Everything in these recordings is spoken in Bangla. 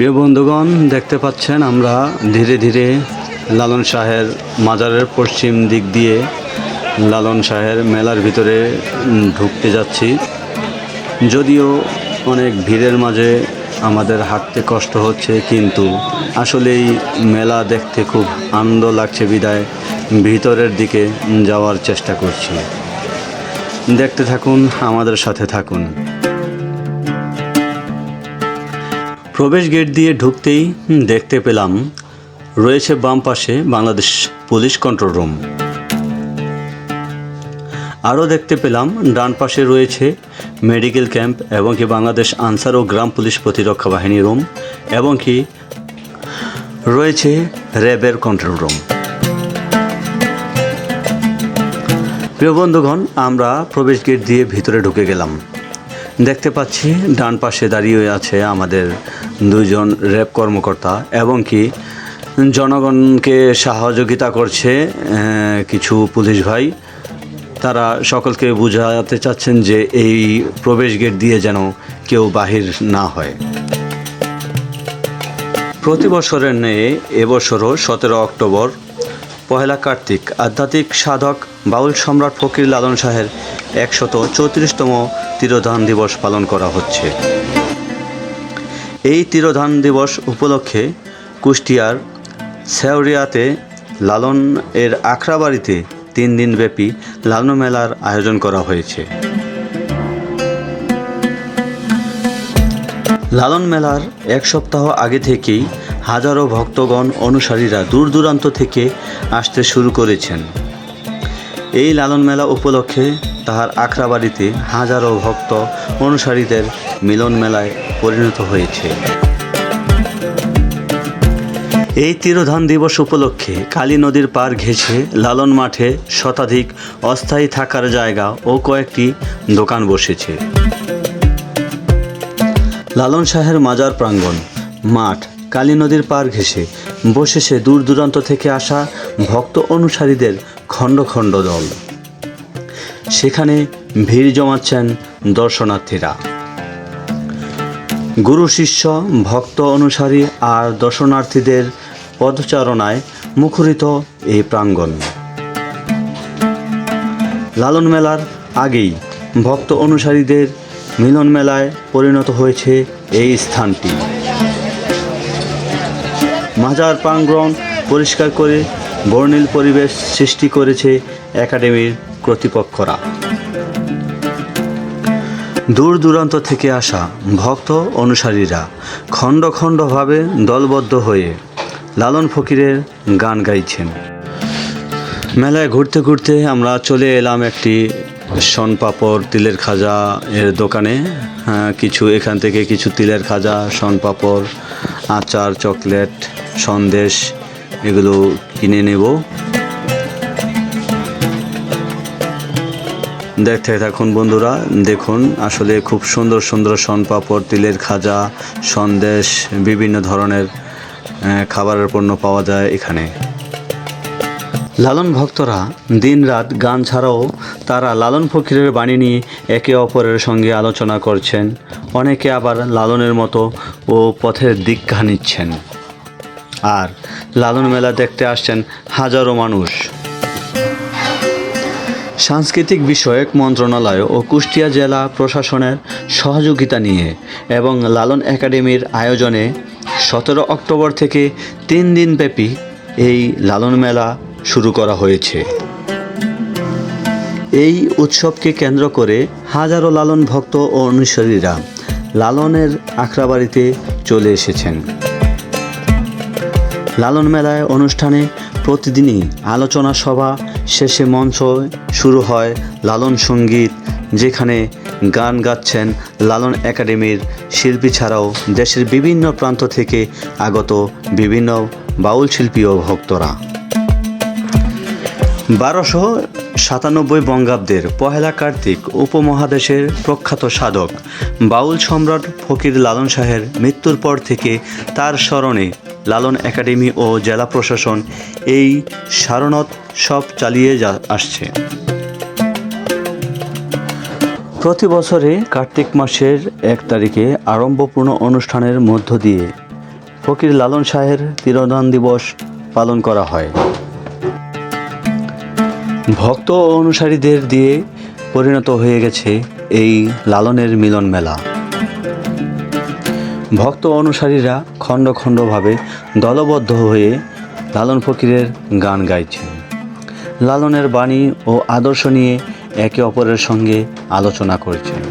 প্রিয় বন্ধুগণ, দেখতে পাচ্ছেন আমরা ধীরে ধীরে লালন শাহের মাজারের পশ্চিম দিক দিয়ে লালন শাহের মেলার ভিতরে ঢুকতে যাচ্ছি। যদিও অনেক ভিড়ের মাঝে আমাদের হাঁটতে কষ্ট হচ্ছে, কিন্তু আসলেই মেলা দেখতে খুব আনন্দ লাগছে বিদায়। ভিতরের দিকে যাওয়ার চেষ্টা করছি। দেখতে থাকুন, আমাদের সাথে থাকুন। প্রবেশ গেট দিয়ে ঢুকতেই দেখতে পেলাম, রয়েছে বাম পাশে বাংলাদেশ পুলিশ কন্ট্রোল রুম। আরও দেখতে পেলাম, ডান পাশে রয়েছে মেডিকেল ক্যাম্প এবং কি বাংলাদেশ আনসার ও গ্রাম পুলিশ প্রতিরক্ষা বাহিনী রুম এবং কি রয়েছে র্যাবের কন্ট্রোল রুম। প্রিয় বন্ধুগণ, আমরা প্রবেশ গেট দিয়ে ভিতরে ঢুকে গেলাম। দেখতে পাচ্ছি, ডান পাশে দাঁড়িয়ে আছে আমাদের দুজন র্যাব কর্মকর্তা এবং কি জনগণকে সহযোগিতা করছে কিছু পুলিশ ভাই। তারা সকলকে বোঝাতে চাচ্ছেন যে এই প্রবেশ গেট দিয়ে যেন কেউ বাহির না হয়। প্রতি বছরের ন্যায় এবছরও সতেরো অক্টোবর পহেলা কার্তিক আধ্যাত্মিক সাধক বাউল সম্রাট ফকির লালন শাহের একশত চৌত্রিশতম তিরোধান দিবস পালন করা হচ্ছে। এই তিরোধান দিবস উপলক্ষে কুষ্টিয়ার সেওরিয়াতে লালন এর আখড়াবাড়িতে তিন দিনব্যাপী লালন মেলার আয়োজন করা হয়েছে। লালন মেলার এক সপ্তাহ আগে থেকেই হাজারো ভক্তগণ অনুসারীরা দূর দূরান্ত থেকে আসতে শুরু করেছেন। এই লালন মেলা উপলক্ষে তাহার আখড়াবাড়িতে হাজারো ভক্ত অনুসারীদের মিলন মেলায় পরিণত হয়েছে। এই তিরোধান দিবস উপলক্ষে কালী নদীর পার ঘেঁষে লালন মাঠে শতাধিক অস্থায়ী থাকার জায়গা ও কয়েকটি দোকান বসেছে। লালন শাহের মাজার প্রাঙ্গণ, মাঠ কালী নদীর পার ঘেঁষে। বসেছে দূর দূরান্ত থেকে আসা ভক্ত অনুসারীদের খণ্ড খণ্ড দল। সেখানে ভিড় জমাচ্ছেন দর্শনার্থীরা। গুরু শিষ্য, ভক্ত অনুসারী আর দর্শনার্থীদের পদচারণায় মুখরিত এই প্রাঙ্গণ। লালন মেলার আগেই ভক্ত অনুসারীদের মিলন মেলায় পরিণত হয়েছে এই স্থানটি। মাজার প্রাঙ্গণ পরিষ্কার করে বর্ণিল পরিবেশ সৃষ্টি করেছে একাডেমির কর্তৃপক্ষরা। দূর দূরান্ত থেকে আসা ভক্ত অনুসারীরা খণ্ড খণ্ডভাবে দলবদ্ধ হয়ে লালন ফকিরের গান গাইছেন। মেলায় ঘুরতে ঘুরতে আমরা চলে এলাম একটি শনপাপড় তিলের খাজা এর দোকানে। কিছু এখান থেকে কিছু তিলের খাজা শনপাপড় আচার, চকলেট সন্দেশ, এগুলো কিনে নেব। দেখতে থাকুন বন্ধুরা, দেখুন আসলে খুব সুন্দর সুন্দর শনপাপড়, তিলের খাজা, সন্দেশ, বিভিন্ন ধরনের খাবারের পণ্য পাওয়া যায় এখানে। লালন ভক্তরা দিনরাত গান ছাড়াও তারা লালন ফকিরের বাণী নিয়ে একে অপরের সঙ্গে আলোচনা করছেন। অনেকে আবার লালনের মতো ও পথের দীক্ষা নিচ্ছেন। আর লালন মেলা দেখতে আসছেন হাজারো মানুষ। সাংস্কৃতিক বিষয়ক মন্ত্রণালয় ও কুষ্টিয়া জেলা প্রশাসনের সহযোগিতা নিয়ে এবং লালন একাডেমির আয়োজনে সতেরো অক্টোবর থেকে তিন দিনব্যাপী এই লালন মেলা শুরু করা হয়েছে। এই উৎসবকে কেন্দ্র করে হাজারো লালন ভক্ত ও অনুসারীরা লালনের আখড়াবাড়িতে চলে এসেছেন। লালন মেলায় অনুষ্ঠানে প্রতিদিনই আলোচনা সভা, শেষে মঞ্চ শুরু হয় লালন সংগীত, যেখানে গান গাচ্ছেন লালন একাডেমির শিল্পী ছাড়াও দেশের বিভিন্ন প্রান্ত থেকে আগত বিভিন্ন বাউল শিল্পী ও ভক্তরা। বারোশো সাতানব্বই বঙ্গাব্দের পহেলা কার্তিক উপমহাদেশের প্রখ্যাত সাধক বাউল সম্রাট ফকির লালন শাহের মৃত্যুর পর থেকে তার স্মরণে লালন একাডেমি ও জেলা প্রশাসন এই সারণত সব চালিয়ে যা আসছে। প্রতি বছরে কার্তিক মাসের এক তারিখে আড়ম্বরপূর্ণ অনুষ্ঠানের মধ্য দিয়ে ফকির লালন শাহের তিরোধান দিবস পালন করা হয়। ভক্ত ও অনুসারীদের দিয়ে পরিণত হয়ে গেছে এই লালনের মিলন মেলা। ভক্ত অনুসারীরা খণ্ড খণ্ডভাবে দলবদ্ধ হয়ে লালন ফকিরের গান গাইছেন। লালনের বাণী ও আদর্শ নিয়ে একে অপরের সঙ্গে আলোচনা করছেন।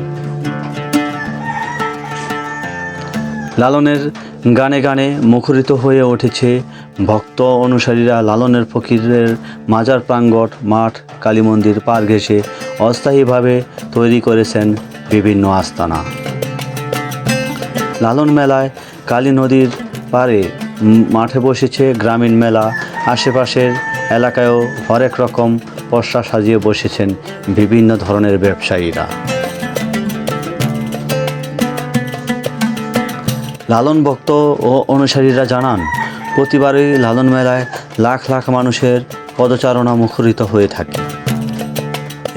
লালনের গানে গানে মুখরিত হয়ে উঠেছে ভক্ত অনুসারীরা লালনের ফকিরের মাজার প্রাঙ্গট মাঠ কালী মন্দির পার ঘেঁষে অস্থায়ীভাবে তৈরি করেছেন বিভিন্ন আস্তানা। লালন মেলায় কালী নদীর পারে মাঠে বসেছে গ্রামীণ মেলা। আশেপাশের এলাকায়ও হরেক রকম পশা সাজিয়ে বসেছেন বিভিন্ন ধরনের ব্যবসায়ীরা। লালন ভক্ত ও অনুসারীরা জানান, প্রতিবারই লালন মেলায় লাখ লাখ মানুষের পদচারণা মুখরিত হয়ে থাকে।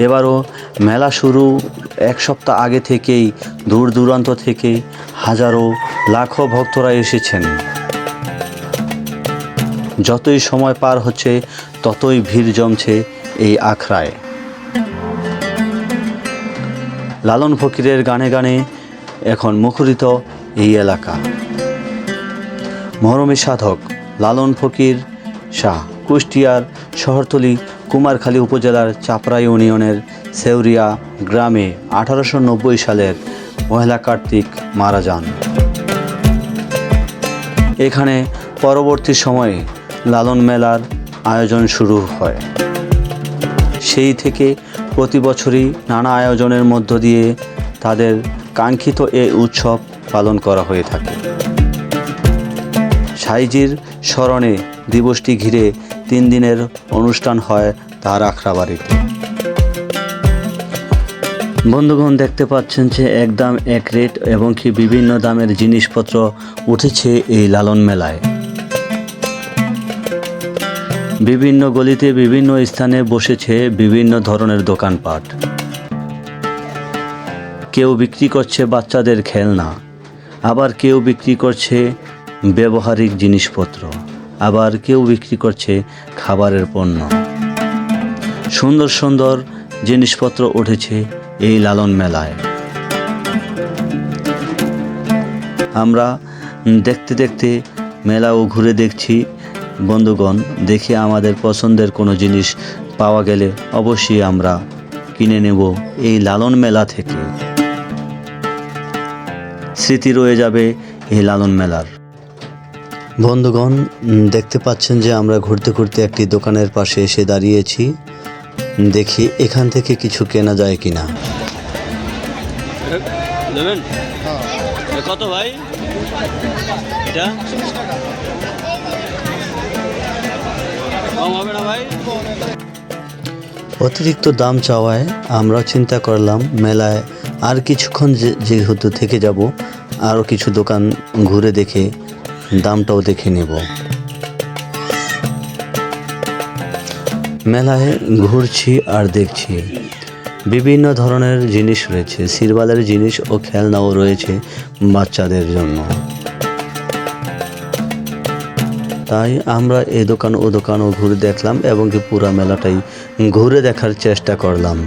এবারও মেলা শুরু এক সপ্তাহ আগে থেকেই, দূর দূরান্ত থেকে হাজারো লাখো ভক্তরা এসেছেন। যতই সময় পার হচ্ছে, ততই ভিড় জমছে এই আখড়ায়। লালন ফকিরের গানে গানে এখন মুখরিত এই এলাকা। মরমী সাধক লালন ফকির শাহ, কুষ্টিয়ার শহরতলি, কুমারখালী উপজেলার চাপড়া ইউনিয়নের সেউরিয়া গ্রামে আঠারোশো নব্বই সালের পহেলা কার্তিক মারা যান। এখানে পরবর্তী সময়ে লালন মেলার আয়োজন শুরু হয়। সেই থেকে প্রতি বছরই নানা আয়োজনের মধ্য দিয়ে তাদের কাঙ্ক্ষিত এই উৎসব পালন করা হয়ে থাকে। সাইজির স্মরণে দিবসটি ঘিরে তিন দিনের অনুষ্ঠান হয় তার আখড়া বাড়িতে বন্ধুগণ, দেখতে পাচ্ছেন যে এক দাম, এক রেট এবং কি বিভিন্ন দামের জিনিসপত্র উঠেছে এই লালন মেলায়। বিভিন্ন গলিতে বিভিন্ন স্থানে বসেছে বিভিন্ন ধরনের দোকানপাট। কেউ বিক্রি করছে বাচ্চাদের খেলনা, আবার কেউ বিক্রি করছে ব্যবহারিক জিনিসপত্র, আবার কেউ বিক্রি করছে খাবারের পণ্য। সুন্দর সুন্দর জিনিসপত্র উঠেছে এই লালন মেলায়। আমরা দেখতে দেখতে মেলাও ঘুরে দেখছি। বন্ধুগণ, দেখে আমাদের পছন্দের কোনো জিনিস পাওয়া গেলে অবশ্যই আমরা কিনে নেব এই লালন মেলা থেকে। স্মৃতি রয়ে যাবে এই লালন মেলার। বন্ধুগণ, দেখতে পাচ্ছেন যে আমরা ঘুরতে ঘুরতে একটি দোকানের পাশে এসে দাঁড়িয়েছি। দেখি এখান থেকে কিছু কেনা যায় কিনা। নেবেন কত ভাই? এটা? কম হবে না ভাই? অতিরিক্ত দাম চাওয়ায় আমরা চিন্তা করলাম মেলায় আর কিছুক্ষণ যে- যেহেতু থেকে যাব আরও কিছু দোকান ঘুরে দেখে দামটাও দেখে নেব। মেলায় ঘুরছি আর দেখছি। বিভিন্ন ধরনের জিনিস রয়েছে সিরবালের জিনিস ও খেলনাও রয়েছে বাচ্চাদের জন্য। তাই আমরা এই দোকান ও দোকানও ঘুরে দেখলাম এবং কি পুরো মেলাটাই ঘুরে দেখার চেষ্টা করলাম।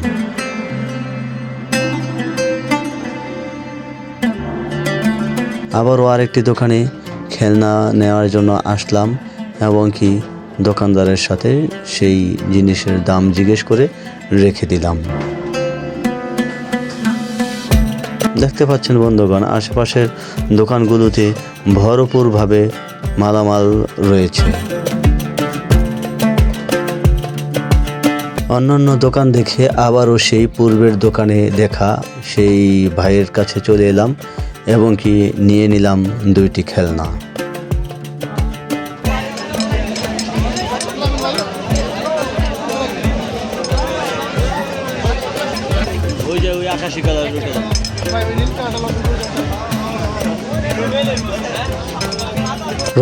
আবারও আরেকটি দোকানে খেলনা নেওয়ার জন্য আসলাম এবং কি দোকানদারের সাথে সেই জিনিসের দাম জিজ্ঞেস করে রেখে দিলাম। দেখতে পাচ্ছেন বন্ধুগণ, আশেপাশের দোকানগুলোতে ভরপুরভাবে মালামাল রয়েছে। অন্যান্য দোকান দেখে আবারও সেই পূর্বের দোকানে দেখা সেই ভাইয়ের কাছে চলে এলাম এবং কি নিয়ে নিলাম দুইটি খেলনা।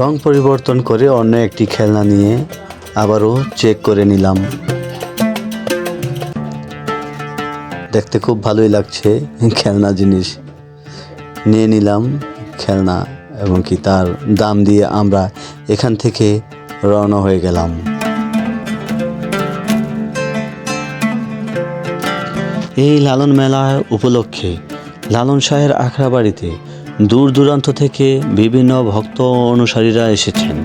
রং পরিবর্তন করে অন্য একটি খেলনা নিয়ে আবারও চেক করে নিলাম। দেখতে খুব ভালোই লাগছে খেলনা জিনিস। নিয়ে নিলাম খেলনা এবং কি তার দাম দিয়ে আমরা এখান থেকে রওনা হয়ে গেলাম। এই লালন মেলার উপলক্ষে লালন শাহের আখড়া বাড়িতে দূর দূরান্ত থেকে বিভিন্ন ভক্ত অনুসারীরা এসেছেন।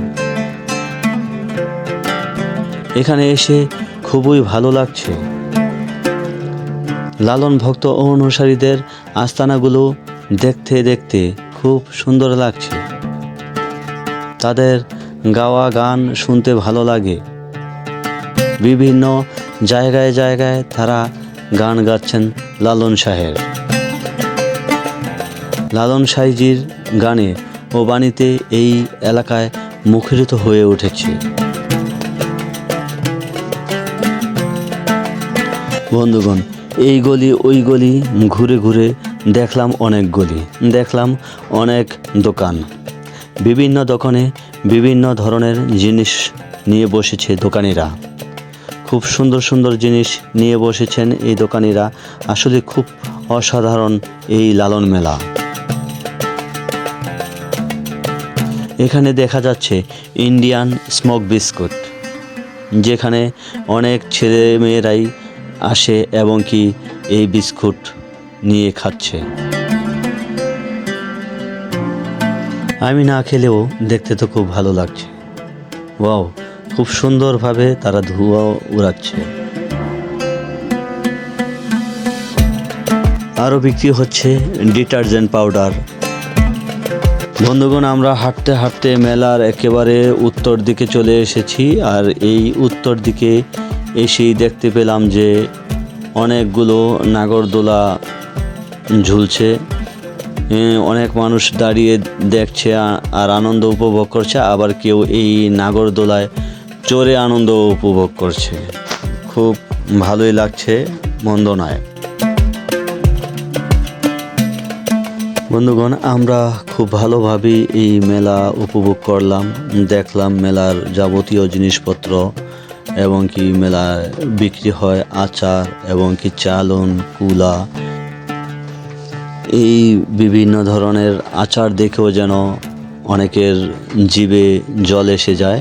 এখানে এসে খুবই ভালো লাগছে। লালন ভক্ত অনুসারীদের আস্তানাগুলো দেখতে দেখতে খুব সুন্দর লাগছে। তাদের গাওয়া গান শুনতে ভালো লাগে। বিভিন্ন জায়গায় জায়গায় তারা গান গাচ্ছেন লালন শাহের লালন সাইজির গানে ও বাণীতে এই এলাকায় মুখরিত হয়ে উঠেছে। বন্ধুগণ, এই গলি ওই গলি, ঘুরে ঘুরে দেখলাম অনেক গলি, দেখলাম অনেক দোকান। বিভিন্ন দোকানে বিভিন্ন ধরনের জিনিস নিয়ে বসেছে দোকানিরা। খুব সুন্দর সুন্দর জিনিস নিয়ে বসেছেন এই দোকানিরা। আসলে খুব অসাধারণ এই লালন মেলা। এখানে দেখা যাচ্ছে ইন্ডিয়ান স্মোক বিস্কুট, যেখানে অনেক ছেলে মেয়েরাই আসে এবং কি এই বিস্কুট নিয়ে খাচ্ছে। আমি না খেলেও দেখতে তো খুব ভালো লাগছে। ওয়াও, খুব সুন্দরভাবে তারা ধোঁয়া উড়াচ্ছে। আরও বিক্রি হচ্ছে ডিটারজেন্ট পাউডার। বন্ধুগণ, আমরা হাঁটতে হাঁটতে মেলার একেবারে উত্তর দিকে চলে এসেছি আর এই উত্তর দিকে এসেই দেখতে পেলাম যে অনেকগুলো নাগরদোলা ঝুলছে। অনেক মানুষ দাঁড়িয়ে দেখছে আর আনন্দ উপভোগ করছে, আবার কেউ এই নাগরদোলায় চড়ে আনন্দ উপভোগ করছে। খুব ভালোই লাগছে মন্দ নয় বন্ধুগণ, আমরা খুব ভালোভাবেই এই মেলা উপভোগ করলাম, দেখলাম মেলার যাবতীয় জিনিসপত্র এবং কি মেলায় বিক্রি হয় আচার এবং কি চালন, কুলা। এই বিভিন্ন ধরনের আচার দেখেও যেন অনেকের জীবে জল এসে যায়।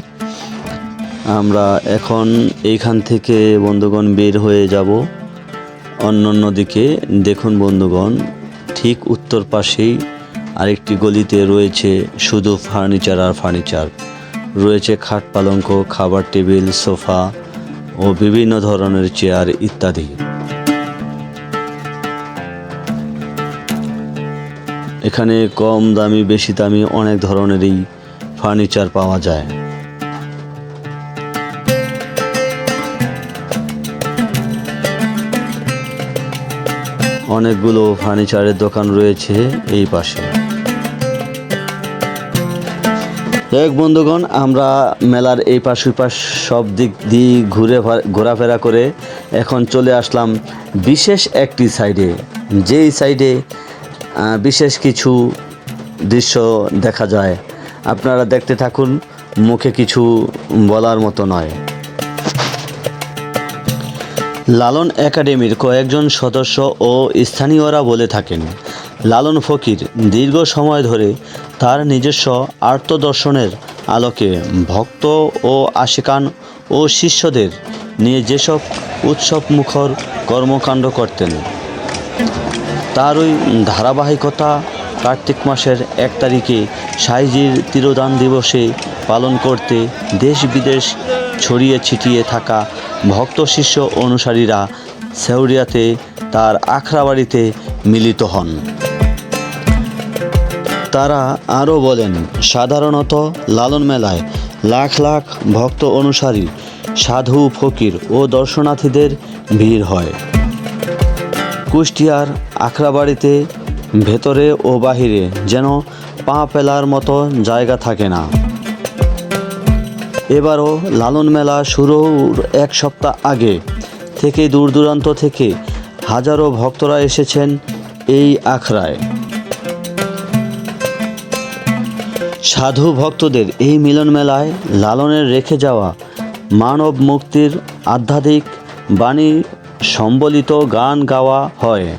আমরা এখন এইখান থেকে বন্ধুগণ বের হয়ে যাব অন্য অন্য দিকে। দেখুন বন্ধুগণ ঠিক উত্তর পাশেই আরেকটি গলিতে রয়েছে শুধু ফার্নিচার আর ফার্নিচার। রয়েছে খাট পালঙ্ক, খাবার টেবিল, সোফা ও বিভিন্ন ধরনের চেয়ার ইত্যাদি। এখানে কম দামি, বেশি দামি অনেক ধরনেরই ফার্নিচার পাওয়া যায়। অনেকগুলো ফার্নিচারের দোকান রয়েছে এই পাশে। এক বন্ধুগণ, আমরা মেলার এই পাশ পাশ সব দিক দিয়ে ঘুরে ঘোরাফেরা করে এখন চলে আসলাম বিশেষ একটি সাইডে যেই সাইডে বিশেষ কিছু দৃশ্য দেখা যায়। আপনারা দেখতে থাকুন, মুখে কিছু বলার মতো নয়। লালন একাডেমির কয়েকজন সদস্য ও স্থানীয়রা বলে থাকেন, লালন ফকির দীর্ঘ সময় ধরে তার নিজস্ব আর্তদর্শনের আলোকে ভক্ত ও আশিকান ও শিষ্যদের নিয়ে যেসব উৎসব মুখর কর্মকাণ্ড করতেন, তার ওই ধারাবাহিকতা কার্তিক মাসের এক তারিখে সাইজির তিরোদান দিবসে পালন করতে দেশ বিদেশ ছড়িয়ে ছিটিয়ে থাকা ভক্ত শিষ্য অনুসারীরা সেউরিয়াতে তার আখড়াবাড়িতে মিলিত হন। তারা আরও বলেন, সাধারণত লালন মেলায় লাখ লাখ ভক্ত অনুসারী, সাধু, ফকির ও দর্শনার্থীদের ভিড় হয়। কুষ্টিয়ার আখড়াবাড়িতে ভেতরে ও বাহিরে যেন পা ফেলার মতো জায়গা থাকে না। এবারও লালন মেলা শুরুর এক সপ্তাহ আগে থেকে দূর দূরান্ত থেকে হাজারো ভক্তরা এসেছেন এই আখড়ায়। সাধু ভক্তদের এই মিলন মেলায় লালনের রেখে যাওয়া মানব মুক্তির আধ্যাত্মিক বাণী সম্বলিত গান গাওয়া হয়।